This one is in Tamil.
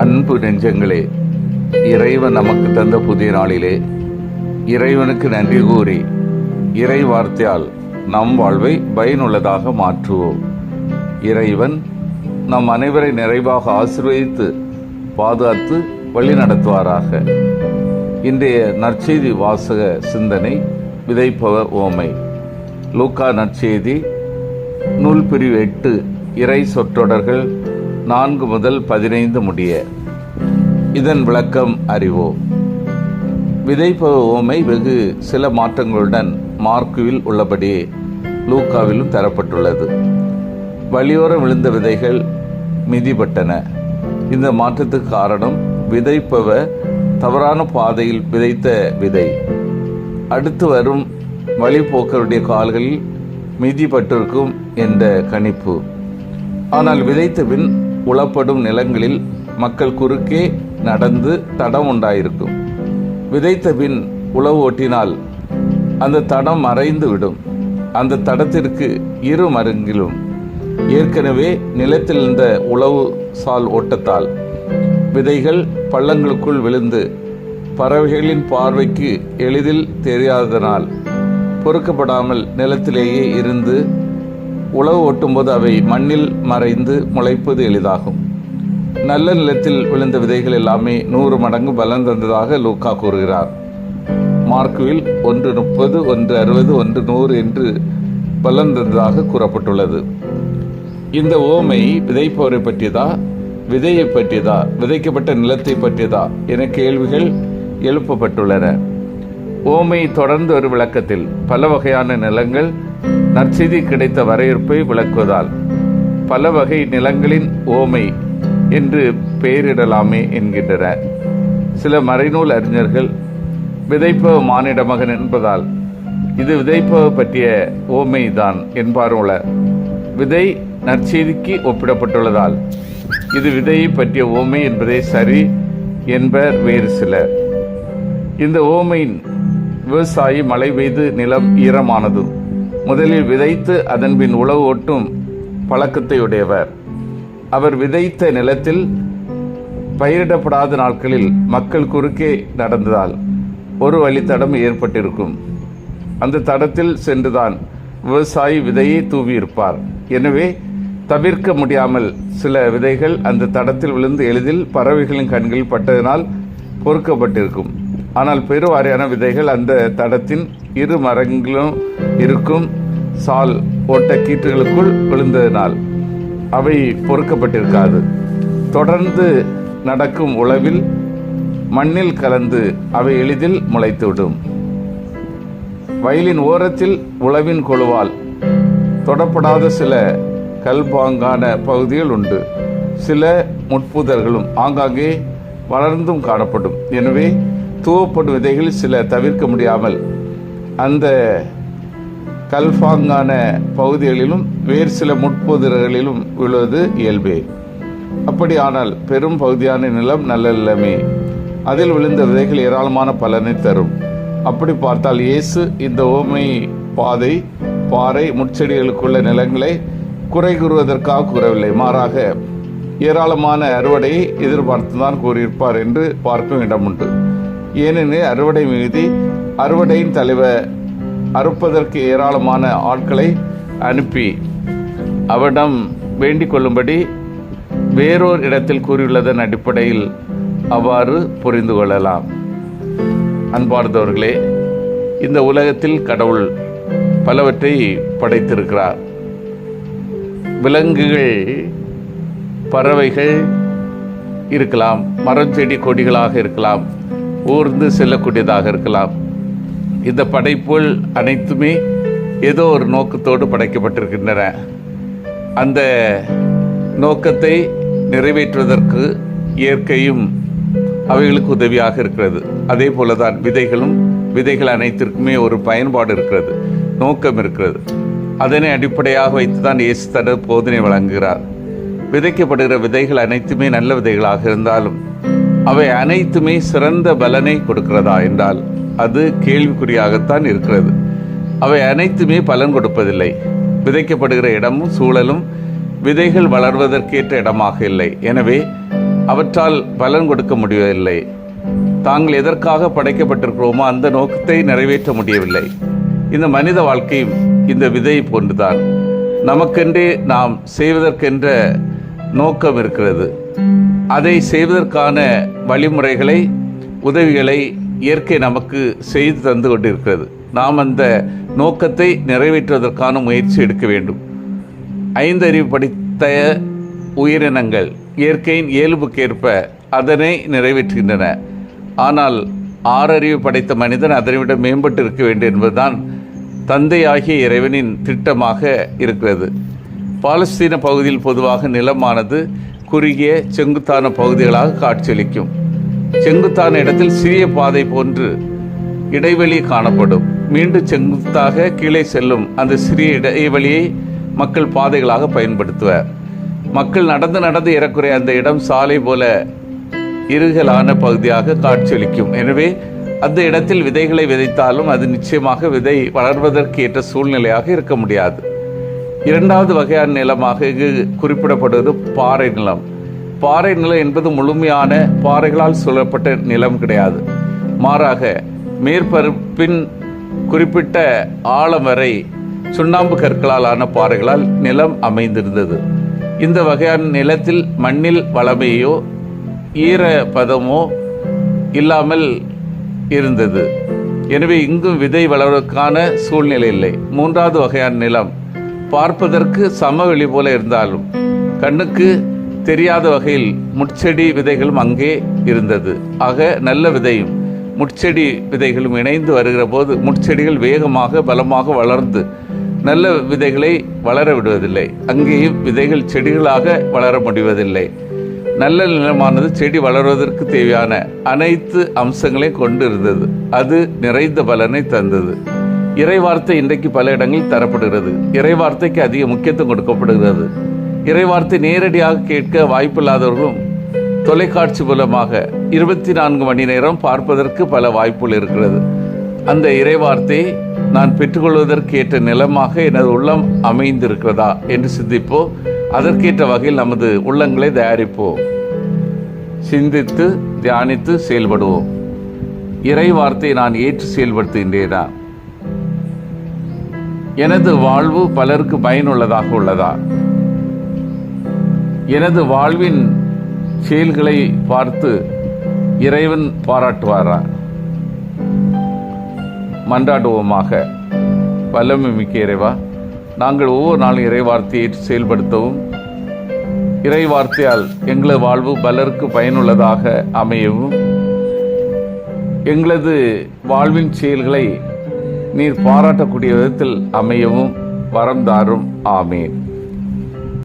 அன்பு நெஞ்சங்களே இறைவன் நமக்கு தந்த புதிய நாளிலே இறைவனுக்கு நன்றி கூறி இறை வார்த்தையால் நம் வாழ்வை பயனுள்ளதாக மாற்றுவோம். இறைவன் நம் அனைவரை நிறைவாக ஆசிர்வதித்து பாதுகாத்து வழி நடத்துவாராக இன்றைய நற்செய்தி வாசக சிந்தனை விதைப்பவர் ஓமை. லூக்கா நற்செய்தி நூல் பிரிவு எட்டு இறை சொற்றொடர்கள் நான்கு முதல் பதினைந்து முடிய. இதன் விளக்கம் அறிவோம். விதைப்பவ ஓமை வெகு சில மாற்றங்களுடன் மார்க்குவில் உள்ளபடியே லூக்காவிலும் தரப்பட்டுள்ளது. வழியோரம் விழுந்த விதைகள் மிதிப்பட்டன இந்த மாற்றத்துக்கு காரணம் விதைப்பவ தவறான பாதையில் விதைத்த விதை. அடுத்து வரும் வழிபோக்கருடைய கால்களில் மிதிப்பட்டிருக்கும் என்ற கணிப்பு. ஆனால் விதைத்த பின் உளப்படும் நிலங்களில் மக்கள் குறுக்கே நடந்து தடம் உண்டாயிருக்கும். விதைத்த பின் உழவு ஓட்டினால் அந்த தடம் மறைந்து விடும். அந்த தடத்திற்கு இரு மருங்கிலும். ஏற்கனவே நிலத்தில் இருந்த உழவு சால் ஓட்டத்தால் விதைகள் பள்ளங்களுக்குள் விழுந்து பறவைகளின் பார்வைக்கு எளிதில் தெரியாததனால் பொறுக்கப்படாமல் நிலத்திலேயே இருந்து உழவு ஓட்டும்போது அவை மண்ணில் மறைந்து முளைப்பது எளிதாகும். நல்ல நிலத்தில் விழுந்த விதைகள் எல்லாமே நூறு மடங்கு பலன் தந்ததாக லூக்கா கூறுகிறார். மார்க்குவில் ஒன்று முப்பது ஒன்று அறுபது ஒன்று நூறு என்று பலன் தந்ததாக கூறப்பட்டுள்ளது. இந்த ஓமை விதைப்பவரை பற்றியதா விதையை பற்றியதா விதைக்கப்பட்ட நிலத்தை பற்றியதா என கேள்விகள் எழுப்பப்பட்டுள்ளன. ஓமை தொடர்ந்து ஒரு விளக்கத்தில் பல வகையான நிலங்கள் நற்செய்தி கிடைத்த வரவேற்பை விளக்குவதால் பல வகை நிலங்களின் ஓமை என்று பெயரிடலாமே என்கின்றனர் சில மறைநூல் அறிஞர்கள் விதைப்பவ மானிட மகன் என்பதால் இது விதைப்பவ பற்றிய ஓமை தான் என்பாருள விதை நற்செய்திக்கு ஒப்பிடப்பட்டுள்ளதால் இது விதையை பற்றிய ஓமை என்பதே சரி என்பர் வேறு சிலர். இந்த ஓமையின் விவசாயி மழை பெய்து நிலம் ஈரமானதும் முதலில் விதைத்து அதன்பின் உழவு ஓட்டும் பழக்கத்தை உடையவர் அவர் விதைத்த நிலத்தில் பயிரிடப்படாத நாட்களில் மக்கள் குறுக்கே நடந்ததால் ஒரு வழித்தடம் ஏற்பட்டிருக்கும். அந்த தடத்தில் சென்றுதான் விவசாயி விதையை தூவியிருப்பார். எனவே தவிர்க்க முடியாமல் சில விதைகள் அந்த தடத்தில் விழுந்து எளிதில் பறவைகளின் கண்களில் பட்டதனால் பொறுக்கப்பட்டிருக்கும். ஆனால் பெருவாரியான விதைகள் அந்த தடத்தின் இரு மரங்களும் இருக்கும் சால் ஓட்ட கீற்றுகளுக்குள் விழுந்ததினால் அவை பொறுக்கப்பட்டிருக்காது. தொடர்ந்து நடக்கும் உளவில் மண்ணில் கலந்து அவை எளிதில் முளைத்துவிடும். வயலின் ஓரத்தில் உழவின் கொழுவால் தொடப்படாத சில கல்பாங்கான பகுதிகள் உண்டு. சில முட்புதர்களும் ஆங்காங்கே வளர்ந்தும் காணப்படும். எனவே தூவப்படும் விதைகள் சில தவிர்க்க முடியாமல் அந்த கல்பாங்கான பகுதிகளிலும் வேறு சில முட்புதர்களிலும் விழுவது இயல்பே. அப்படியானால் பெரும் பகுதியான நிலம் நல்ல நிலமே. அதில் விழுந்த விதைகள் ஏராளமான பலனை தரும். அப்படி பார்த்தால் இயேசு இந்த ஓமை பாதை பாறை முட்செடிகளுக்குள்ள நிலங்களை குறை கூறுவதற்காக கூறவில்லை. மாறாக ஏராளமான அறுவடையை எதிர்பார்த்துதான் கூறியிருப்பார் என்று பார்க்கும் இடம் உண்டு. ஏனெனில் அறுவடை மிகுதி அறுவடையின் தலைவர் அறுப்பதற்கு ஏராளமான ஆட்களை அனுப்பி அவரிடம் வேண்டிக் கொள்ளும்படி வேறொரு இடத்தில் கூறியுள்ளதன் அடிப்படையில் அவ்வாறு புரிந்து கொள்ளலாம். அன்பார்ந்தவர்களே இந்த உலகத்தில் கடவுள் பலவற்றை படைத்திருக்கிறார். விலங்குகள் பறவைகள் இருக்கலாம் மரம் செடி கொடிகளாக இருக்கலாம் ஊர்ந்து செல்லக்கூடியதாக இருக்கலாம். இந்த படைப்புகள் அனைத்துமே ஏதோ ஒரு நோக்கத்தோடு படைக்கப்பட்டிருக்கின்றன. அந்த நோக்கத்தை நிறைவேற்றுவதற்கு இயற்கையும் அவைகளுக்கு உதவியாக இருக்கிறது. அதே போலதான் விதைகளும் விதைகள் அனைத்திற்குமே ஒரு பயன்பாடு இருக்கிறது நோக்கம் இருக்கிறது. அதனை அடிப்படையாக வைத்து தான் இயேசு தனது போதனை வழங்குகிறார். விதைக்கப்படுகிற விதைகள் அனைத்துமே நல்ல விதைகளாக இருந்தாலும் அவை அனைத்துமே சிறந்த பலனை கொடுக்கிறதா என்றால் அது கேள்விக்குறியாகத்தான் இருக்கிறது. அவை அனைத்துமே பலன் கொடுப்பதில்லை. விதைக்கப்படுகிற இடமும் சூழலும் விதைகள் வளர்வதற்கேற்ற இடமாக இல்லை. எனவே அவற்றால் பலன் கொடுக்க முடியவில்லை. தாங்கள் எதற்காக படைக்கப்பட்டிருக்கிறோமோ அந்த நோக்கத்தை நிறைவேற்ற முடியவில்லை. இந்த மனித வாழ்க்கையும் இந்த விதை போன்றுதான். நமக்கென்றே நாம் செய்வதற்கென்ற நோக்கம் இருக்கிறது. அதை செய்வதற்கான வழிமுறைகளை உதவிகளை இயற்கை நமக்கு செய்து தந்து கொண்டிருக்கிறது. நாம் அந்த நோக்கத்தை நிறைவேற்றுவதற்கான முயற்சி எடுக்க வேண்டும். ஐந்தறிவு படித்த உயிரினங்கள் இயற்கையின் இயல்புக்கேற்ப அதனை நிறைவேற்றுகின்றன. ஆனால் ஆறறிவு படைத்த மனிதன் அதனை விட மேம்பட்டு இருக்க வேண்டும் என்பதுதான் தந்தையாகிய இறைவனின் திட்டமாக இருக்கிறது. பாலஸ்தீன பகுதியில் பொதுவாக நிலமானது குறுகிய செங்குத்தான பகுதிகளாக காட்சியளிக்கும். செங்குத்தான இடத்தில் சிறிய பாதை போன்று இடைவெளி காணப்படும். மீண்டும் செங்குத்தாக கீழே செல்லும் அந்த சிறிய இடைவெளியை மக்கள் பாதைகளாக பயன்படுத்துவர். மக்கள் நடந்து நடந்து ஏறக்குறைய அந்த இடம் சாலை போல இருகலான பகுதியாக காட்சியளிக்கும். எனவே அந்த இடத்தில் விதைகளை விதைத்தாலும் அது நிச்சயமாக விதை வளர்வதற்கு ஏற்ற சூழ்நிலையாக இருக்க முடியாது. இரண்டாவது வகையான நிலமாக இங்கு குறிப்பிடப்படுவது பாறை நிலம். பாறை நிலம் என்பது முழுமையான பாறைகளால் சூழப்பட்ட நிலம் கிடையாது. மாறாக மேற்பரப்பின் குறிப்பிட்ட ஆழம் வரை சுண்ணாம்பு கற்களால் ஆன பாறைகளால் நிலம் அமைந்திருந்தது. இந்த வகையான நிலத்தில் மண்ணில் வளமையோ ஈர பதமோ இல்லாமல் இருந்தது. எனவே இங்கும் விதை வளர்வதற்கான சூழ்நிலை இல்லை. மூன்றாவது வகையான நிலம் பார்ப்பதற்கு சமவெளி போல இருந்தாலும் கண்ணுக்கு தெரியாத வகையில் முட்செடி விதைகளும் அங்கே இருந்தது. ஆக நல்ல விதையும் முட்செடி விதைகளும் இணைந்து வருகிற போது முட்செடிகள் வேகமாக பலமாக வளர்ந்து நல்ல விதைகளை வளர விடுவதில்லை. அங்கேயும் விதைகள் செடிகளாக வளர முடிவதில்லை. நல்ல நிலமானது செடி வளர்வதற்கு தேவையான அனைத்து அம்சங்களையும் கொண்டு இருந்தது அது நிறைந்த பலனை தந்தது. இறைவார்த்தை இன்றைக்கு பல இடங்களில் தரப்படுகிறது. இறைவார்த்தைக்கு அதிக முக்கியத்துவம் கொடுக்கப்படுகிறது. இறைவார்த்தை நேரடியாக கேட்க வாய்ப்பில்லாதவர்களும் தொலைக்காட்சி மூலமாக இருபத்தி நான்கு மணி நேரம் பார்ப்பதற்கு பல வாய்ப்புகள் இருக்கிறது. அந்த இறைவார்த்தை நான் பெற்றுக்கொள்வதற்கு ஏற்ற நிலமாக எனது உள்ளம் அமைந்திருக்கிறதா என்று சிந்திப்போ அதற்கேற்ற வகையில் நமது உள்ளங்களை தயாரிப்போம் சிந்தித்து தியானித்து செயல்படுவோம். இறை வார்த்தையை நான் ஏற்று செயல்படுத்துகின்றேனா? எனது வாழ்வு பலருக்கு பயனுள்ளதாக உள்ளதா? எனது வாழ்வின் செயல்களை பார்த்து இறைவன் பாராட்டுவாரா? மன்றாடுவோமாக. வல்லமை மிக்க இறைவா நாங்கள் ஒவ்வொரு நாளும் இறைவார்த்தையை செயல்படுத்தவும் இறைவார்த்தையால் எங்களது வாழ்வு பலருக்கு பயனுள்ளதாக அமையவும் எங்களது வாழ்வின் செயல்களை நீர் பாராட்டக்கூடிய விதத்தில் அமையவும் வரம் தாரும். ஆமேன்.